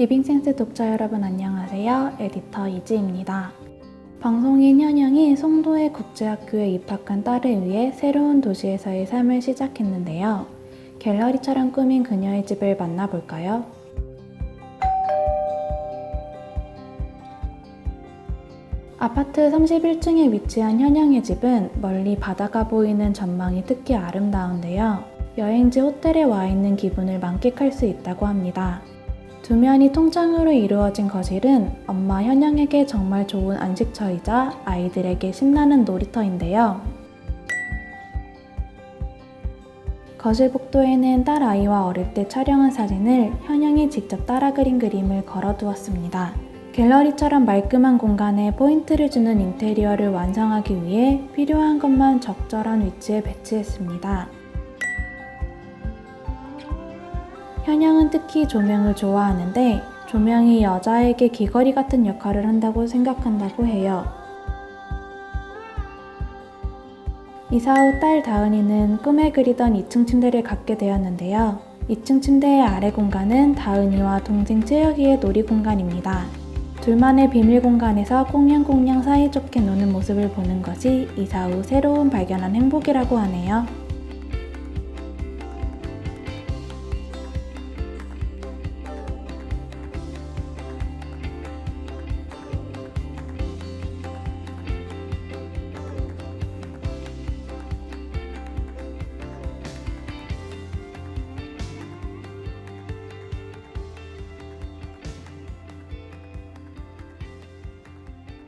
리빙센스 독자 여러분 안녕하세요. 에디터 이지입니다. 방송인 현영이 송도의 국제학교에 입학한 딸을 위해 새로운 도시에서의 삶을 시작했는데요. 갤러리처럼 꾸민 그녀의 집을 만나볼까요? 아파트 31층에 위치한 현영의 집은 멀리 바다가 보이는 전망이 특히 아름다운데요. 여행지 호텔에 와 있는 기분을 만끽할 수 있다고 합니다. 두 면이 통창으로 이루어진 거실은 엄마 현영에게 정말 좋은 안식처이자 아이들에게 신나는 놀이터인데요. 거실 복도에는 딸 아이와 어릴 때 촬영한 사진을 현영이 직접 따라 그린 그림을 걸어두었습니다. 갤러리처럼 말끔한 공간에 포인트를 주는 인테리어를 완성하기 위해 필요한 것만 적절한 위치에 배치했습니다. 현영은 특히 조명을 좋아하는데 조명이 여자에게 귀걸이 같은 역할을 한다고 생각한다고 해요. 이사 후 딸 다은이는 꿈에 그리던 2층 침대를 갖게 되었는데요. 2층 침대의 아래 공간은 다은이와 동생 채혁이의 놀이 공간입니다. 둘만의 비밀 공간에서 꽁냥꽁냥 사이좋게 노는 모습을 보는 것이 이사 후 새로운 발견한 행복이라고 하네요.